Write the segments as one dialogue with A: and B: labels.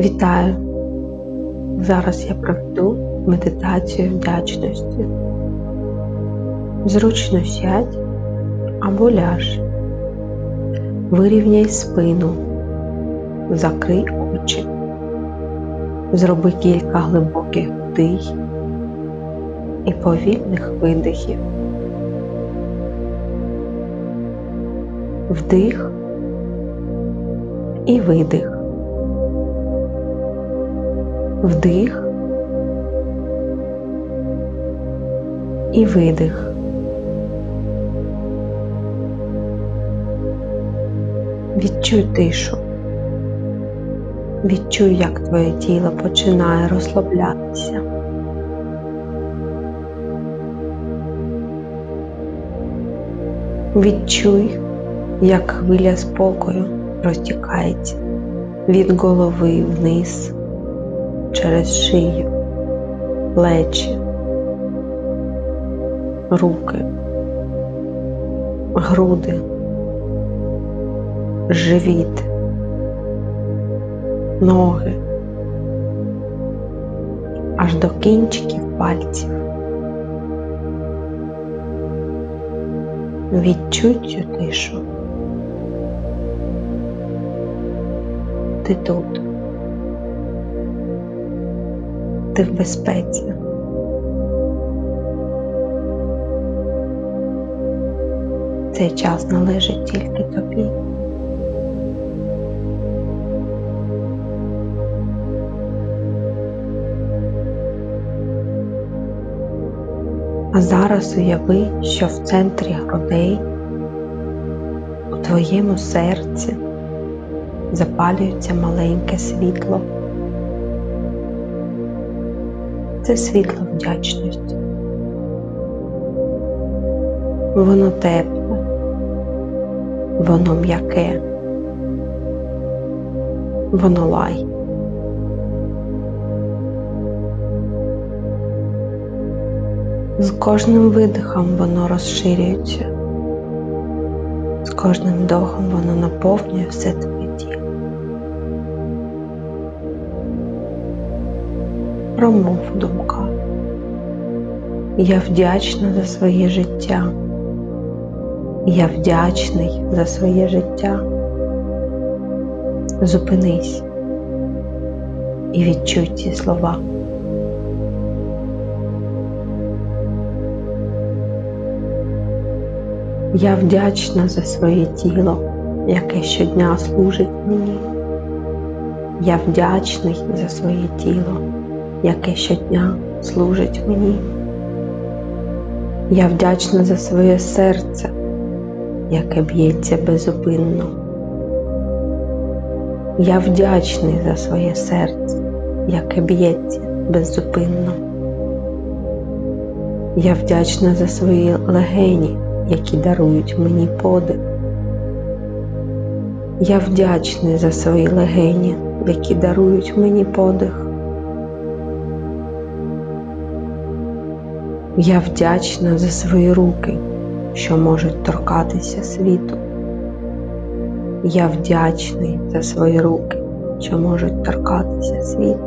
A: Вітаю! Зараз я проведу медитацію вдячності. Зручно сядь або ляж. Вирівняй спину, закрий очі, зроби кілька глибоких вдих і повільних видихів. Вдих і видих. Вдих і видих. Відчуй тишу. Відчуй, як твоє тіло починає розслаблятися. Відчуй, як хвиля спокою розтікається від голови вниз через шию, плечі, руки, груди, живіт, ноги, аж до кінчиків пальців. Відчуй цю тишу. Ти тут. Ти в безпеці. Цей час належить тільки тобі. А зараз уяви, що в центрі грудей у твоєму серці запалюється маленьке світло. Це світло вдячності. Воно тепле, воно м'яке, воно лай. З кожним видихом воно розширюється, з кожним вдохом воно наповнює все Промов думка. Я вдячна за своє життя. Я вдячний за своє життя. Зупинись і відчуй ці слова. Я вдячна за своє тіло, яке щодня служить мені. Я вдячний за своє тіло, яке щодня служить мені. Я вдячна за своє серце, яке б'ється безупинно. Я вдячний за своє серце, яке б'ється беззупинно. Я вдячна за свої легені які дарують мені подих. Я вдячний за свої легені, які дарують мені подих. Я вдячна за свої руки, що можуть торкатися світу. Я вдячний за свої руки, що можуть торкатися світу.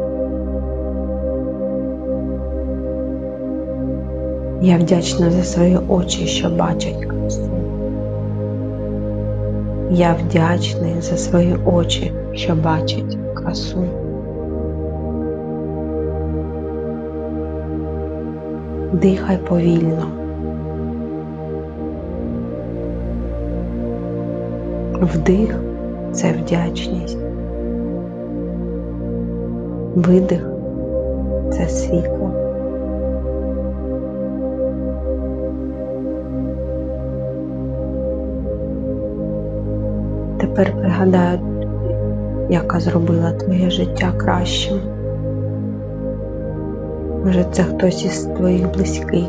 A: Я вдячна за свої очі, що бачать красу. Я вдячний за свої очі, що бачать красу. Дихай повільно. Вдих це вдячність. Видих це світло. Тепер пригадаю, яка зробила твоє життя кращим. Може, це хтось із твоїх близьких,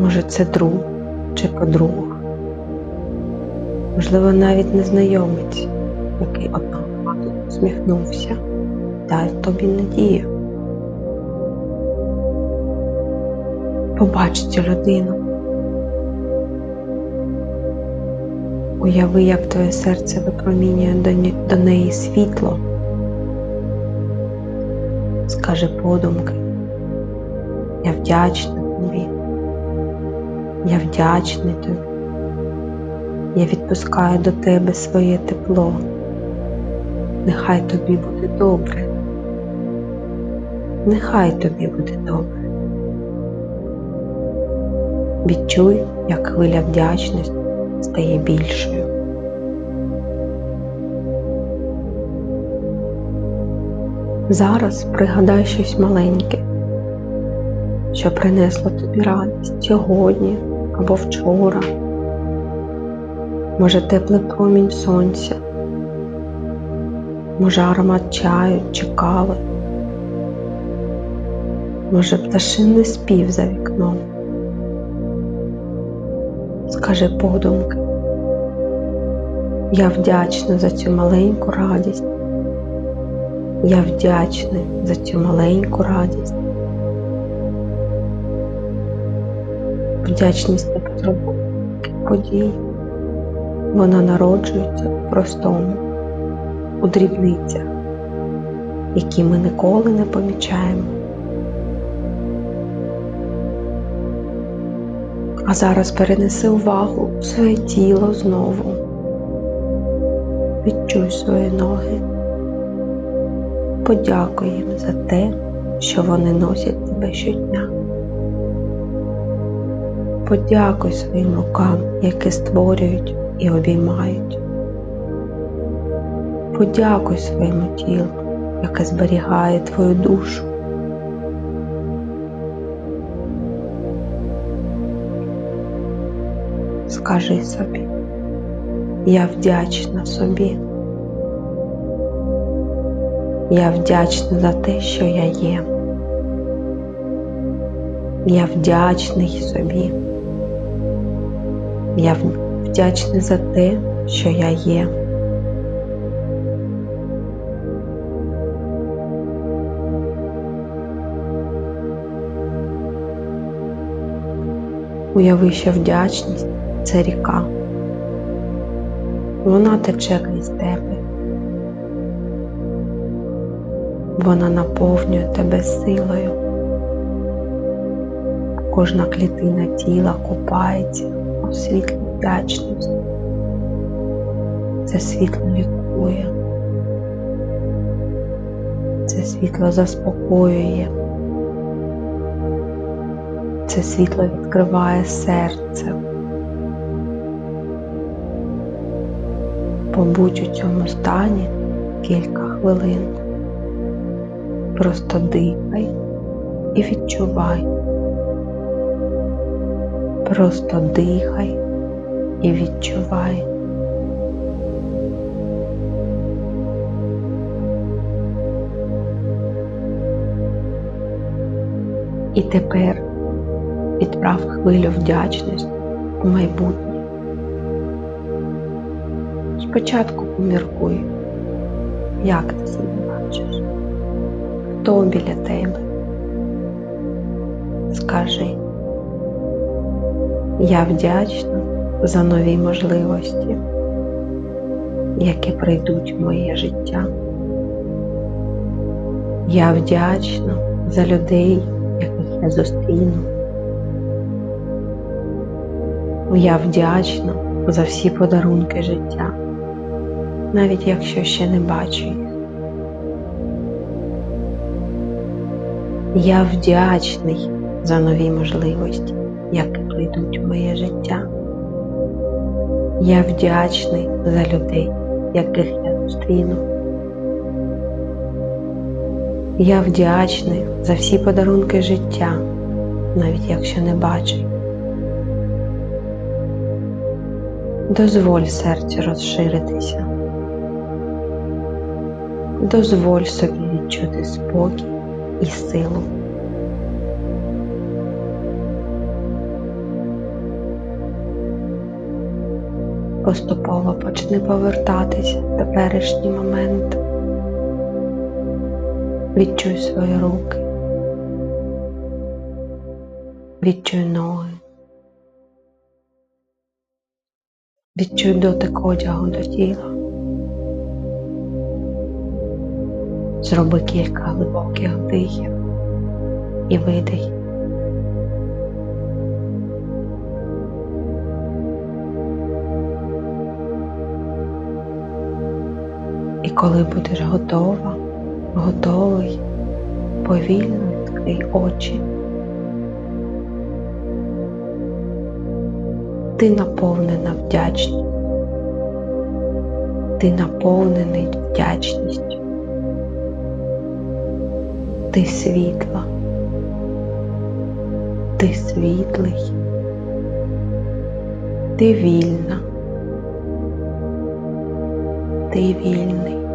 A: може, це друг чи подруга, можливо, навіть незнайомець, який одного разу усміхнувся, дав тобі надію. Побач цю людину. Уяви, як твоє серце випромінює до неї світло. Скажи подумки. Я вдячна тобі. Я вдячний тобі. Я відпускаю до тебе своє тепло. Нехай тобі буде добре. Нехай тобі буде добре. Відчуй, як хвиля вдячності стає більшою. Зараз пригадай щось маленьке, що принесло тобі радість сьогодні або вчора. Може теплий промінь сонця, може аромат чаю чи кави, може пташиний спів за вікном. Скажи подумки. Я вдячна за цю маленьку радість. Я вдячний за цю маленьку радість. Вдячність не потребує подій. Вона народжується у простому, у дрібницях, які ми ніколи не помічаємо. А зараз перенеси увагу у своє тіло знову. Відчуй свої ноги. Подякуй їм за те, що вони носять тебе щодня. Подякуй своїм рукам, які створюють і обіймають. Подякуй своєму тілу, яке зберігає твою душу. Скажи собі, я вдячна собі. Я вдячна за те, що я є. Я вдячний собі. Я вдячний за те, що я є. Уяви, що вдячність це ріка. Вона тече крізь тебе. Вона наповнює тебе силою. Кожна клітина тіла купається у світлі вдячності. Це світло лікує. Це світло заспокоює. Це світло відкриває серце. Побудь у цьому стані кілька хвилин. Просто дихай і відчувай. Просто дихай і відчувай. І тепер відправ хвилю вдячності у майбутнє. Спочатку поміркуй, як ти себе бачиш, хто біля тебе. Скажи, я вдячна за нові можливості, які прийдуть в моє життя. Я вдячна за людей, яких я зустріну. Я вдячна за всі подарунки життя, навіть якщо ще не бачу їх. Я вдячний за нові можливості, які прийдуть в моє життя. Я вдячний за людей, яких я зустріну. Я вдячний за всі подарунки життя, навіть якщо не бачу. Дозволь серцю розширитися. Дозволь собі відчути спокій і силу. Поступово почни повертатися в теперішній момент. Відчуй свої руки. Відчуй ноги. Відчуй дотик одягу до тіла. Зроби кілька глибоких вдихів і видихів. І коли будеш готова, готовий, повільно відкрий очі. Ти наповнена вдячністю. Ти наповнений вдячністю. Ти світла. Ти світлий. Ти вільна. Ти вільний.